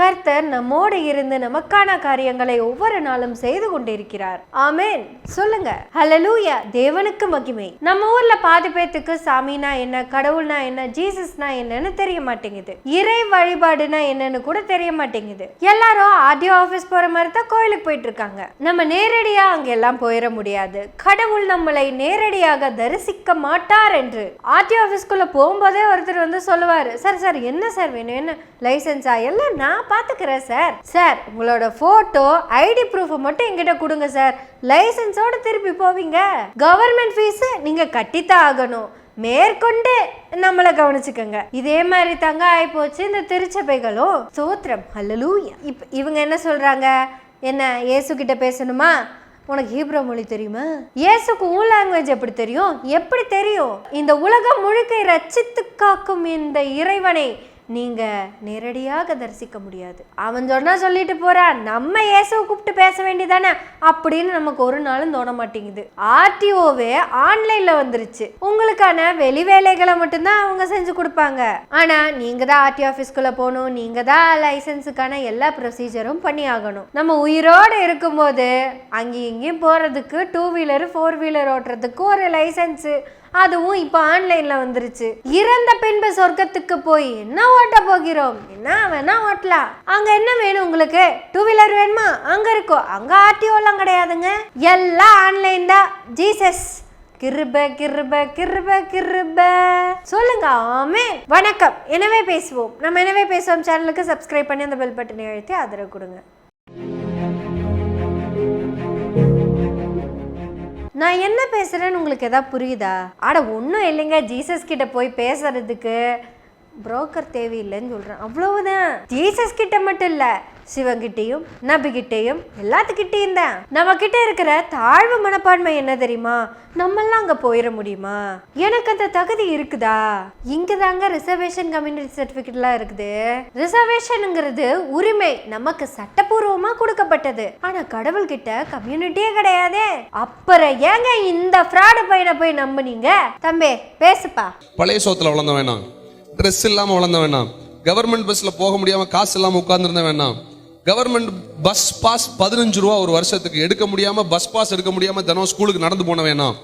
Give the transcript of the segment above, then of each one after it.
கர்த்தர் நம்மோடு இருந்து நமக்கான காரியங்களை ஒவ்வொரு நாளும் செய்து கொண்டிருக்கிறார். ஆமேன். சொல்லுங்க. ஹலலூயா தேவனுக்கு மகிமை. நம்ம ஊர்ல பாதி பேத்துக்கு சாமினா என்ன கடவுள்னா என்ன ஜீசஸ்னா என்னன்னு தெரிய மாட்டேங்குது. இறை வழிபாடுனா என்னன்னு கூட தெரிய மாட்டேங்குது. எல்லாரும் ஆர்டிஓ ஆபீஸ் போற மாதிரி தான் கோயிலுக்கு போயிட்டு இருக்காங்க நம்ம நேரடியா அங்க எல்லாம் போயிட முடியாது. கடவுள் நம்மளை நேரடியாக தரிசிக்க மாட்டார் என்று. ஆர்டிஓ ஆபீஸ்க்குள்ள போகும்போதே ஒருத்தர் வந்து சொல்லுவாரு. சார் சார் என்ன சார் வேணும்? என்ன? லைசன்ஸா? எல்லாம் நான் பாத்துக்கிறேன் சார். சார் உங்களோட ஃபோட்டோ ஐடி ப்ரூஃப் மட்டும் என்கிட்ட கொடுங்க சார். லைசன்ஸோட திருப்பி போவீங்க. கவர்மெண்ட் ஃபீஸு நீங்கள் கட்டித்தான் ஆகணும். மேற்கொண்டு நம்மளை கவனிச்சுக்கோங்க. இதே மாதிரி தங்க ஆயிப்போச்சு இந்த திருச்சபைகளும். சோத்திரம் ஹalleluya இப் இவங்க என்ன சொல்கிறாங்க என்ன இயேசு கிட்ட பேசணுமா? உனக்கு ஹீப்ரோ மொழி தெரியுமா? இயேசுக்கு உன் லாங்குவேஜ் எப்படி தெரியும்? எப்படி தெரியும்? இந்த உலகம் முழுக்க ரச்சித்து காக்கும் இந்த இறைவனை நீங்கள் நேரடியாக தரிசிக்க முடியாது. அவன் சொன்னால் சொல்லிட்டு போகிறான் நம்ம இயேசுவை கூப்பிட்டு பேச வேண்டியதானே? அப்படின்னு நமக்கு ஒரு நாளும் தோண மாட்டேங்குது. ஆர்டிஓவே ஆன்லைனில் வந்துருச்சு. உங்களுக்கான வெளி வேலைகளை மட்டும்தான் அவங்க செஞ்சு கொடுப்பாங்க. ஆனால் நீங்கள் தான் ஆர்டி ஆஃபீஸ்க்குள்ளே போகணும். நீங்கள் தான் லைசன்ஸுக்கான எல்லா ப்ரொசீஜரும் பண்ணி ஆகணும். நம்ம உயிரோடு இருக்கும்போது அங்கேயும் இங்கேயும் போகிறதுக்கு டூ வீலர் ஃபோர் வீலர் ஓட்டுறதுக்கு ஒரு லைசன்ஸு. அதுவும் இப்போ ஆன்லைன்ல வந்துருச்சு. இறந்த பின்பு சொர்க்கத்துக்கு போய் என்ன ஓட்ட போகிறோம்? என்ன வேணா ஓட்டலாம் அங்க என்ன வேணும் உங்களுக்கு? டூ வீலர் வேணுமா? அங்க இருக்கோ? அங்க ஆர்டிஓலாம் கிடையாதுங்க. எல்லாம் ஆன்லைன் தான். ஜீசஸ். கிருப கிருப கிருப கிருப. சொல்லுங்க. ஆமே வணக்கம். எனவே பேசுவோம். நம்ம எனவே பேசுவோம். சேனலுக்கு சப்ஸ்கிரைப் பண்ணி அந்த பெல் பட்டனை அழுத்தி ஆதரவு கொடுங்க. நான் என்ன பேசுறேன்னு உங்களுக்கு எதாவது புரியுதா? அட ஒன்றும் இல்லைங்க. ஜீசஸ் கிட்ட போய் பேசுறதுக்கு புரோக்கர் தேவையில்லைன்னு சொல்கிறேன் அவ்வளவுதான். ஜீசஸ் கிட்ட மட்டும் இல்லை. சிவங்கிட்டையும் நபிகிட்டையும் எல்லாத்துக்கிட்டையும் தான் நம்ம கிட்ட இருக்கிற தாழ்வு மனப்பான்மை என்ன தெரியுமா? நம்மெல்லாம் அங்கே போயிட முடியுமா? எனக்கு அந்த தகுதி இருக்குதா? இங்க தாங்க ரிசர்வேஷன் கம்யூனிட்டி சர்டிபிகேட்லாம் இருக்குது. ரிசர்வேஷனுங்கிறது உரிமை. நமக்கு சட்டப்பூர்வமா கொடுக்கப்பட்டது. ஆனா கடவுள் கிட்ட கம்யூனிட்டியே கிடையாதே. அப்புறம் ஏங்க இந்த ஃப்ராடு பையனை போய் நம்புனீங்க? தம்பி பேசுப்பா. பழைய சோத்துல வளர்ந்த வேணாம் ட்ரெஸ் இல்லாமல் வளர்ந்த வேணாம் கவர்மெண்ட் பஸ்ல போக முடியாம காசு இல்லாம உட்கார்ந்துருந்த வேணாம் கவர்மெண்ட் பஸ் பாஸ் பதினஞ்சு ரூபா ஒரு வருஷத்துக்கு எடுக்க முடியாம பஸ் பாஸ் எடுக்க முடியாம தினம் ஸ்கூலுக்கு நடந்து போன வேணாம்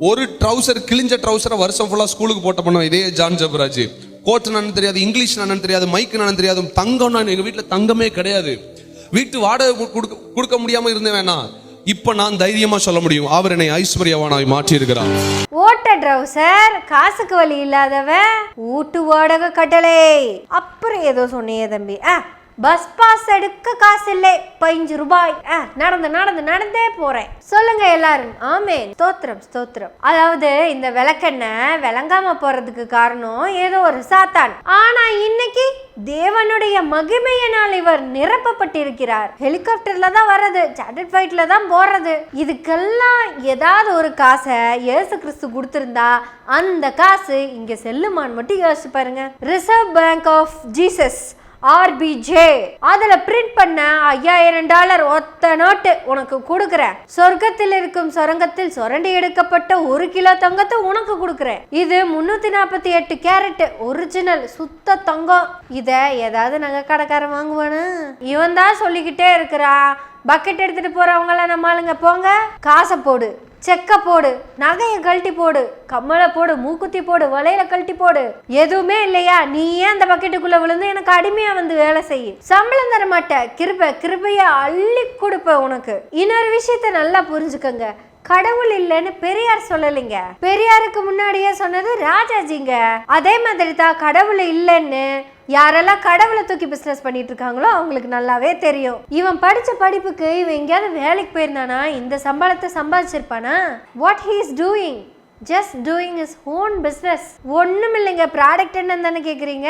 ஒரு ட்ரௌசர் கிழிஞ்ச ட்ரௌசரை வருஷம் ஃபுல்லா ஸ்கூலுக்கு போட்ட பண்ணோம் இதே ஜான் ஜபராஜ். கோட் நான் தெரியாது இங்கிலீஷ் நான் தெரியாது மைக் என்னன்னு தெரியாது தங்கம்னா எங்க வீட்டுல தங்கமே கிடையாது. வீட்டு வாடகை கொடுக்க கொடுக்க முடியாம இருந்தேன் வேணாம் இப்ப நான் தைரியமா சொல்ல முடியும் அவர் என்னை ஐஸ்வர்யவானாய் மாற்றி இருக்கிறார் ட்ரௌசர் காசுக்கு வழி இல்லாதவன்? ஊட்டு வாடகை கட்டளை. அப்புறம் ஏதோ சொன்னியே தம்பி. ஆ பஸ் பாஸ் எடுக்க காசு இல்லை பதினஞ்சு ரூபாய். ஆ நடந்து நடந்து நடந்தே போறேன். சொல்லுங்க எல்லாரும். ஆமே ஸ்தோத்திரம் ஸ்தோத்திரம். அதாவது இந்த விளக்கெண்ணெய் விளங்காம போறதுக்கு காரணம் ஏதோ ஒரு சாத்தான். ஆனா இன்னைக்கு தேவனுடைய மகிமையினால் இவர் நிரப்பப்பட்டிருக்கிறார். ஹெலிகாப்டர்ல தான் வர்றது. சாட்டர்ட் ஃபிளைட்ல தான் போறது. இதுக்கெல்லாம் ஏதாவது ஒரு காசை இயேசு கிறிஸ்து கொடுத்திருந்தா அந்த காசு இங்க செல்லுமான்னு மட்டும் யோசிச்சு பாருங்க. Reserve bank of Jesus RBJ அதுல பிரிண்ட் பண்ண ஐயாயிரம் டாலர் ஒத்த நோட்டு உனக்கு கொடுக்குறேன். சொர்க்கத்தில் இருக்கும் சொரங்கத்தில் சுரண்டி எடுக்கப்பட்ட ஒரு கிலோ தங்கத்தை உனக்கு கொடுக்குறேன். இது முன்னூத்தி நாற்பத்தி எட்டு கேரட் ஒரிஜினல் சுத்த தங்கம். இத ஏதாவது நகை கடைக்காரன் வாங்குவானு? இவன் தான் சொல்லிக்கிட்டே இருக்கிறான். பக்கெட் எடுத்துட்டு போறவங்களாம் நம்மளுங்க நம்ம ஆளுங்க போங்க. காசை போடு செக்க போடு நகையை கழட்டி போடு கம்மலை போடு மூக்குத்தி போடு வளையல கழட்டி போடு. எதுவுமே இல்லையா? நீ ஏன் அந்த பக்கெட்டுக்குள்ள விழுந்து எனக்கு அடிமையா வந்து வேலை செய்ய? சம்பளம் தர மாட்ட கிருப கிருபைய அள்ளி கொடுப்ப உனக்கு. இன்னொரு விஷயத்த நல்லா புரிஞ்சுக்கங்க. கடவுள் இல்லைன்னு பெரியார் சொல்லலைங்க. பெரியாருக்கு முன்னாடியே சொன்னது ராஜாஜிங்க. அதே மாதிரி தான் கடவுள் இல்லைன்னு யாரெல்லாம் கடவுளை தூக்கி பிசினஸ் பண்ணிட்டு இருக்காங்களோ அவங்களுக்கு நல்லாவே தெரியும். இவன் படிச்ச படிப்புக்கு இவன் எங்கேயாவது வேலைக்கு போயிருந்தானா? இந்த சம்பளத்தை சம்பாதிச்சிருப்பானா? What he is doing just doing is own business ஒன்றும் இல்லைங்க ப்ராடக்ட் என்னன்னு தானே கேட்குறீங்க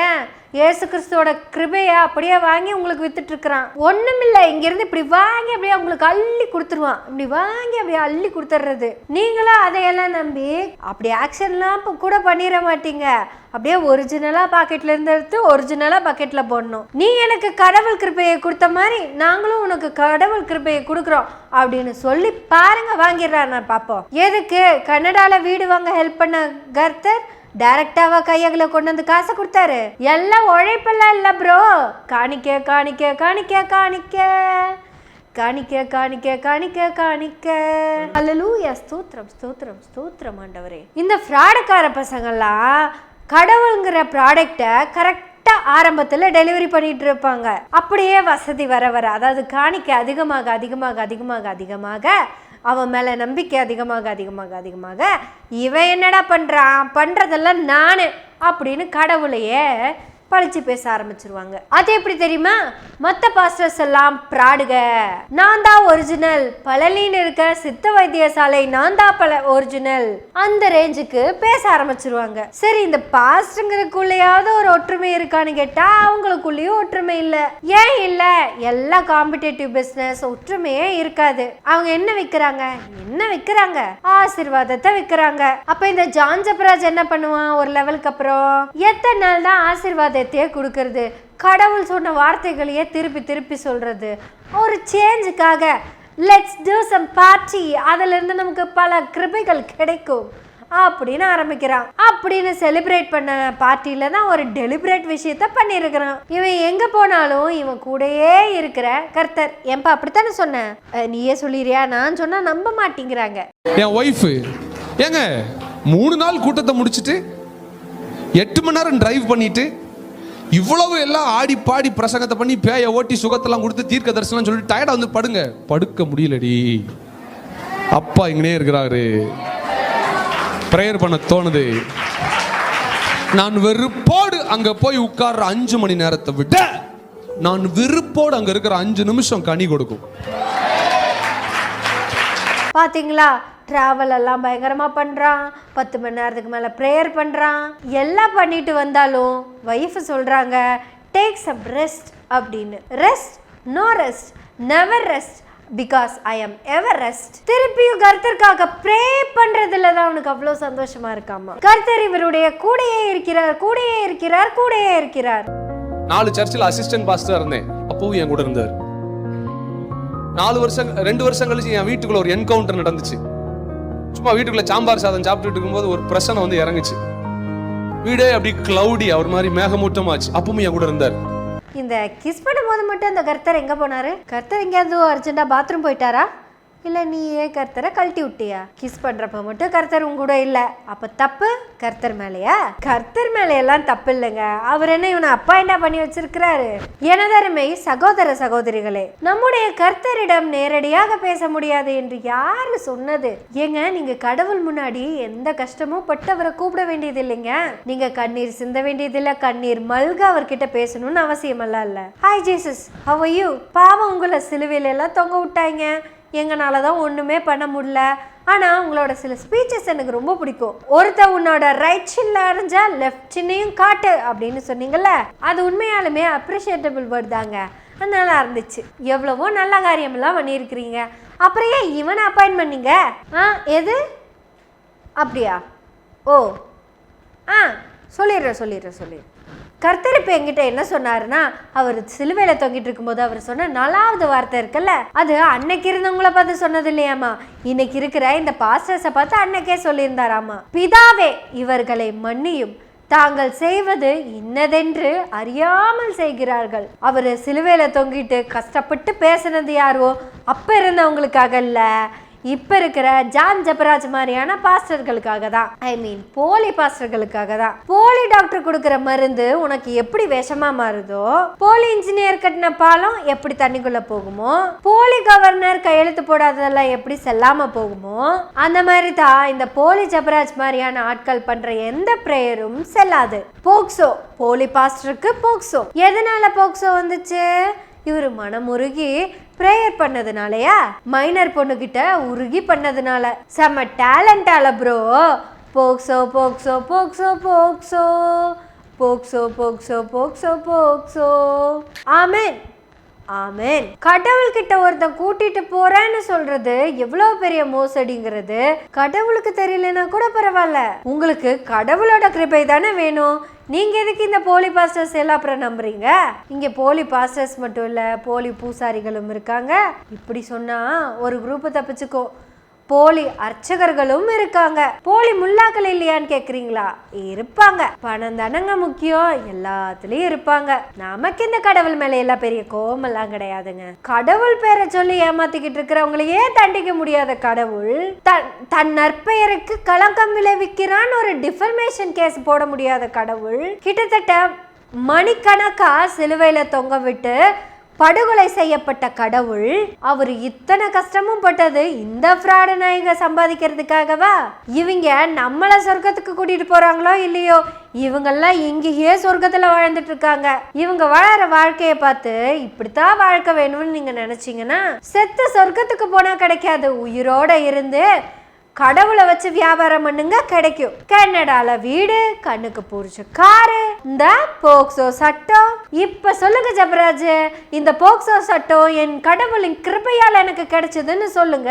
ஏசு கிறிஸ்துவோட கிருபையை அப்படியே வாங்கி உங்களுக்கு வித்துட்ருக்குறான் ஒன்றும் இல்லை இங்கேருந்து இப்படி வாங்கி அப்படியே உங்களுக்கு அள்ளி கொடுத்துருவான். இப்படி வாங்கி அப்படியே அள்ளி கொடுத்துட்றது நீங்களும் அதையெல்லாம் நம்பி அப்படி ஆக்ஷன்லாம் இப்போ கூட பண்ணிட மாட்டீங்க. அப்படியே ஒரிஜினலாக பாக்கெட்லேருந்து எடுத்து ஒரிஜினலாக பக்கெட்டில் போடணும். நீ எனக்கு கடவுள் கிருப்பையை கொடுத்த மாதிரி நாங்களும் உனக்கு கடவுள் கிருபையை கொடுக்குறோம் அப்படின்னு சொல்லி பாருங்க வாங்கிடுறாரு நான் பார்ப்போம். எதுக்கு? கனடால வீடு வாங்க ஹெல்ப் பண்ண கர்த்தர் டைரக்டாவா கையகளை கொண்டு வந்து காசை கொடுத்தாரு. எல்லாம் உழைப்பெல்லாம் இல்லை ப்ரோ காணிக்க காணிக்க காணிக்க காணிக்க. காணிக்க காணிக்க காணிக்க காணிக்க. அல்லலூயா ஸ்தோத்திரம் ஸ்தோத்திரம் ஸ்தோத்திரம் ஆண்டவரே. இந்த ஃப்ராடுக்கார பசங்கள்லாம் கடவுளுங்கிற ப்ராடக்டை கரெக்டாக ஆரம்பத்தில் டெலிவரி பண்ணிகிட்டு இருப்பாங்க. அப்படியே வசதி வர வர அதாவது காணிக்க அதிகமாக அதிகமாக அதிகமாக அதிகமாக அவன் மேலே நம்பிக்கை அதிகமாக அதிகமாக அதிகமாக இவன் என்னடா பண்ணுறான் பண்ணுறதெல்லாம் நான் அப்படின்னு கடவுளையே பழிச்சு பேச ஆரம்பிச்சிருவாங்க. அது எப்படி தெரியுமா? மற்ற பாஸ்டர்ஸ் எல்லாம் பிராடுக. நான் தான் ஒரிஜினல் பழனின்னு இருக்க சித்த வைத்தியசாலை நான் தான் பல ஒரிஜினல் அந்த ரேஞ்சுக்கு பேச ஆரம்பிச்சிருவாங்க. சரி இந்த பாஸ்டருங்கிறதுக்குள்ளேயாவது ஒரு ஒற்றுமை இருக்கான்னு கேட்டா அவங்களுக்குள்ளேயும் ஒற்றுமை இல்லை. ஏன் இல்லை? எல்லா காம்படேட்டிவ் பிஸ்னஸ் ஒற்றுமையே இருக்காது. அவங்க என்ன விற்கிறாங்க என்ன விற்கிறாங்க ஆசிர்வாதத்தை விற்கிறாங்க அப்ப இந்த ஜான் ஜப்ராஜ் என்ன பண்ணுவான்? ஒரு லெவலுக்கு அப்புறம் எத்தனை நாள் தான் ஆசிர்வாதம் ஆசீர்வாதத்தையே கொடுக்கறது. கடவுள் சொன்ன வார்த்தைகளையே திருப்பி திருப்பி சொல்கிறது ஒரு சேஞ்சுக்காக லெட்ஸ் டூ சம் பார்ட்டி அதிலிருந்து நமக்கு பல கிருபைகள் கிடைக்கும். அப்படின்னு ஆரம்பிக்கிறான். அப்படின்னு செலிப்ரேட் பண்ண பார்ட்டியில தான் ஒரு டெலிபரேட் விஷயத்த பண்ணியிருக்கிறான். இவன் எங்க போனாலும் இவன் கூடயே இருக்கிற கர்த்தர். ஏன்பா அப்படித்தானே சொன்னேன் நீயே சொல்லிடுறியா நான் சொன்னா நம்ப மாட்டேங்கிறாங்க. என் ஒய்ஃப் ஏங்க மூணு நாள் கூட்டத்தை முடிச்சிட்டு எட்டு மணி நேரம் டிரைவ் பண்ணிட்டு இவ்வளவு எல்லாம் ஆடி பாடி பிரசங்கத்தை பண்ணி பேய ஓட்டி சுகத்தெல்லாம் கொடுத்து தீர்க்க தரிசனம் சொல்லிட்டு டயர்டா வந்து படுங்க. படுக்க முடியலடி. அப்பா இங்கனே இருக்கிறாரு. ப்ரேயர் பண்ண தோணுது. நான் வெறுப்போடு அங்க போய் உட்கார்ற அஞ்சு மணி நேரத்தை விட நான் வெறுப்போடு அங்க இருக்கிற அஞ்சு நிமிஷம் கனி கொடுக்கும். பாத்தீங்களா? ட்ராவல் எல்லாம் பயங்கரமாக பண்ணுறான் பத்து மணி நேரத்துக்கு மேலே ப்ரேயர் பண்ணுறான் எல்லாம் பண்ணிட்டு வந்தாலும் ஒய்ஃப் சொல்கிறாங்க டேக் சம் ரெஸ்ட் அப்படின்னு. Rest no rest never rest because I am ever rest திருப்பியும் கர்த்தருக்காக ப்ரே பண்றதுல தான் அவனுக்கு அவ்வளோ சந்தோஷமா இருக்காமா? கர்த்தர் இவருடைய கூடையே இருக்கிறார் கூடையே இருக்கிறார் கூடையே இருக்கிறார். நாலு சர்ச்சில் அசிஸ்டன்ட் பாஸ்டர் இருந்தேன். அப்பவும் என் கூட இருந்தார். நாலு வருஷம் ரெண்டு வருஷம் கழிச்சு என் வீட்டுக்குள்ள ஒரு என்கவுண்டர் நடந்துச்சு. சும்மா வீட்டுக்குள்ள சாம்பார் சாதம் சாப்பிட்டுட்டு இருக்கும்போது ஒரு பிரச்சனை வந்து இறங்குச்சு. வீடே அப்படி கிளவுடி அவர் மாதிரி மேகமூட்டமாச்சு. அப்பவும் என் கூட இருந்தார். இந்த கிஸ் பண்ணும்போது மட்டும் அந்த கர்த்தர் எங்க போனாரு? கர்த்தர் எங்கேயாவது அர்ஜென்ட்டா பாத்ரூம் போயிட்டாரா? இல்ல நீயே கர்த்தரை கழட்டி விட்டியா? கிஸ் பண்ணுறப்ப மட்டும் கர்த்தர் உங்க கூட அப்போ தப்பு? கர்த்தர் மேலேயா? கர்த்தர் மேலேயெல்லாம் தப்பு இல்லைங்க. அவர் என்ன இவனை அப்பா என்ன பண்ணி வச்சிருக்கிறாரு? எனதருமை சகோதர சகோதரிகளே நம்முடைய கர்த்தரிடம் நேரடியாக பேச முடியாது என்று யாரு சொன்னது? ஏங்க நீங்க கடவுள் முன்னாடி எந்த கஷ்டமும் பட்டு அவரை கூப்பிட வேண்டியது இல்லைங்க. நீங்க கண்ணீர் சிந்த வேண்டியதில்லை. கண்ணீர் மல்க அவர்கிட்ட பேசணும்னு அவசியம் அல்ல இல்லை ஹாய் ஜீசஸ் ஹவ் யூ பாவம் உங்களை சிலுவையில எல்லாம் தொங்க விட்டாங்க எங்களால் தான் ஒன்றுமே பண்ண முடியல. ஆனால் உங்களோட சில ஸ்பீச்சஸ் எனக்கு ரொம்ப பிடிக்கும். ஒருத்த உன்னோட ரைட் சின்ல அரைஞ்சா லெஃப்ட் சின்னையும் காட்டு அப்படின்னு சொன்னீங்கல்ல அது உண்மையாலுமே அப்ரிஷியேட்டபிள் வேர்ட் தாங்க. நல்லா இருந்துச்சு எவ்வளவோ நல்ல காரியமெல்லாம் பண்ணியிருக்கிறீங்க. அப்புறம் ஏன் இவனை அப்பாயின் பண்ணீங்க? ஆ எது? அப்படியா? ஓ. ஆ. சொல்லிடுறேன் சொல்லிடுறேன் சொல்லிடுறேன். கர்த்தர் இப்போ என்கிட்ட என்ன சொன்னாருன்னா அவர் சிலுவையில தொங்கிட்டு இருக்கும்போது அவர் சொன்ன நாலாவது வார்த்தை இருக்குல்ல அது அன்னைக்கு இருந்தவங்கள பார்த்து சொன்னது இல்லையாமா இன்னைக்கு இருக்கிற இந்த பாஸ்டர்ஸை பார்த்து அன்னைக்கே சொல்லியிருந்தாராமா பிதாவே இவர்களை மன்னியும். தாங்கள் செய்வது இன்னதென்று அறியாமல் செய்கிறார்கள். அவர் சிலுவையில தொங்கிட்டு கஷ்டப்பட்டு பேசுனது யாரோ அப்ப இருந்தவங்களுக்காக இல்லை. இப்போ இருக்கிற ஜான் ஜபராஜ் மாதிரியான பாஸ்டர்களுக்காக தான். ஐ மீன் போலி பாஸ்டர்களுக்காக தான். போலி டாக்டர் கொடுக்குற மருந்து உனக்கு எப்படி விஷமா மாறுதோ போலி இன்ஜினியர் கட்டின பாலம் எப்படி தண்ணிக்குள்ள போகுமோ போலி கவர்னர் கையெழுத்து போடாததெல்லாம் எப்படி செல்லாம போகுமோ அந்த மாதிரி தான் இந்த போலி ஜபராஜ் மாதிரியான ஆட்கள் பண்ற எந்த பிரேயரும் செல்லாது. போக்சோ போலி பாஸ்டருக்கு போக்சோ எதனால போக்சோ வந்துச்சு? இவர் மனமுருகி ப்ரேயர் பண்ணதுனாலயா? மைனர் பொண்ணுகிட்ட உருகி பண்ணதுனால. செம்ம டேலண்டால bro POCSO POCSO POCSO POCSO POCSO POCSO POCSO POCSO amen. Amen. கடவுள் கிட்ட ஒருத்தன் கூட்டிட்டு போறேன்னு சொல்றது எவ்வளவு பெரிய மோசடிங்கிறது? கடவுளுக்கு தெரியலனா கூட பரவாயில்ல. உங்களுக்கு கடவுளோட கிருபை தானே வேணும். நீங்க எதுக்கு இந்த போலி பாஸ்டர்ஸ் எல்லாம் அப்புறம் நம்புறீங்க? இங்க போலி பாஸ்டர்ஸ் மட்டும் இல்ல போலி பூசாரிகளும் இருக்காங்க. இப்படி சொன்னா ஒரு குரூப் தப்பிச்சுக்கோ. போலி அர்ச்சகர்களும் இருக்காங்க. போலி முல்லாக்கள் இல்லையான்னு கேக்குறீங்களா? இருப்பாங்க. பணம் தானங்க முக்கியம். எல்லாத்துலயும் இருப்பாங்க. நமக்கு இந்த கடவுள் மேல எல்லாம் பெரிய கோவமெல்லாம் கிடையாதுங்க. கடவுள் பேரை சொல்லி ஏமாத்திக்கிட்டு இருக்கிறவங்களையே தண்டிக்க முடியாத கடவுள் தன் தன் நற்பெயருக்கு களங்கம் விளைவிக்கிறான் ஒரு டிஃபர்மேஷன் கேஸ் போட முடியாத கடவுள் கிட்டத்தட்ட மணிக்கணக்கா சிலுவையில தொங்க விட்டு படுகொலை செய்யப்பட்ட கடவுள் அவர் இத்தனை கஷ்டமும் பட்டது இந்த ஃப்ராட நாயக சம்பாதிக்கிறதுக்காகவா? இவங்க நம்மளை சொர்க்கத்துக்கு கூட்டிட்டு போறாங்களோ இல்லையோ இவங்கெல்லாம் இங்கேயே சொர்க்கத்துல வாழ்ந்துட்டு இருக்காங்க. இவங்க வாழற வாழ்க்கைய பார்த்து இப்படித்தான் வாழ்க்கை வேணும்னு நீங்க நினைச்சீங்கன்னா செத்து சொர்க்கத்துக்கு போனா கிடைக்காது. உயிரோட இருந்து கடவுளை வச்சு வியாபாரம் பண்ணுங்க கிடைக்கும். கனடால வீடு கண்ணுக்கு பூரிச்ச காரு இந்த போக்சோ சட்டம் இப்ப சொல்லுங்க ஜபராஜ் இந்த போக்சோ சட்டம் என் கடவுளின் கிருபையால் எனக்கு கிடைச்சதுன்னு சொல்லுங்க.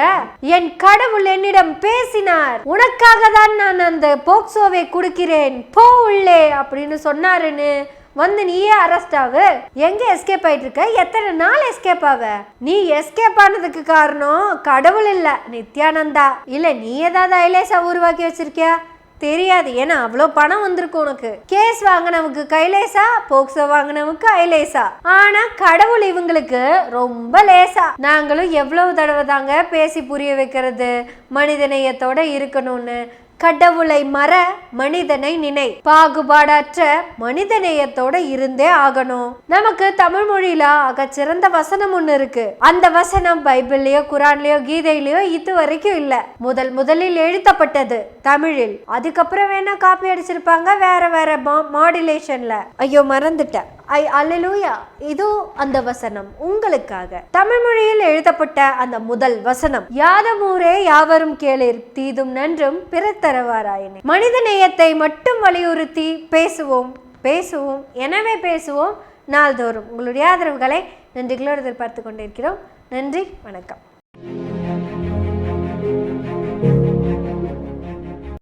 என் கடவுள் என்னிடம் பேசினார் உனக்காக தான் நான் அந்த போக்சோவை கொடுக்கிறேன் போ உள்ளே அப்படின்னு சொன்னாருன்னு வந்து நீயே அரெஸ்ட் ஆகு. எங்க எஸ்கேப் ஆயிட்டு இருக்க எத்தனை நாள் எஸ்கேப் ஆவ? நீ எஸ்கேப் ஆனதுக்கு காரணம் கடவுள் இல்ல நித்யானந்தா. இல்ல நீ ஏதாவது ஐலேசா உருவாக்கி வச்சிருக்கியா? தெரியாது. ஏன்னா அவ்வளோ பணம் வந்திருக்கு உனக்கு. கேஸ் வாங்கினவுக்கு கைலேசா போக்சோ வாங்கினவுக்கு ஐலேசா. ஆனா கடவுள் இவங்களுக்கு ரொம்ப லேசா. நாங்களும் எவ்வளவு தடவை தாங்க பேசி புரிய வைக்கிறது? மனிதநேயத்தோட இருக்கணும்னு. கடவுளை மற மனிதனை நினை. பாகுபாடற்ற மனிதநேயத்தோட இருந்தே ஆகணும். நமக்கு தமிழ் மொழியில அகச்சிறந்த வசனம் ஒண்ணு இருக்கு. அந்த வசனம் பைபிள்லயோ குரான்லயோ கீதையிலயோ இது வரைக்கும் இல்ல. முதல் முதலில் எழுத்தப்பட்டது தமிழில். அதுக்கப்புறம் வேணா காப்பி அடிச்சிருப்பாங்க வேற வேற மாடுலேஷன்ல ஐயோ மறந்துட்டேன். ஐ அல்லேலூயா. இதோ அந்த வசனம் உங்களுக்காக. தமிழ் மொழியில் எழுதப்பட்ட அந்த முதல் வசனம். யாதமூரே யாவரும் கேளிர் தீதும் நன்றும் பிறத்தரவாராயினே. மனித நேயத்தை மட்டும் வலியுறுத்தி பேசுவோம் பேசுவோம் எனவே பேசுவோம் நாள்தோறும். உங்களுடைய ஆதரவுகளை நன்றிகளோடு எதிர்பார்த்து கொண்டிருக்கிறோம். நன்றி வணக்கம்.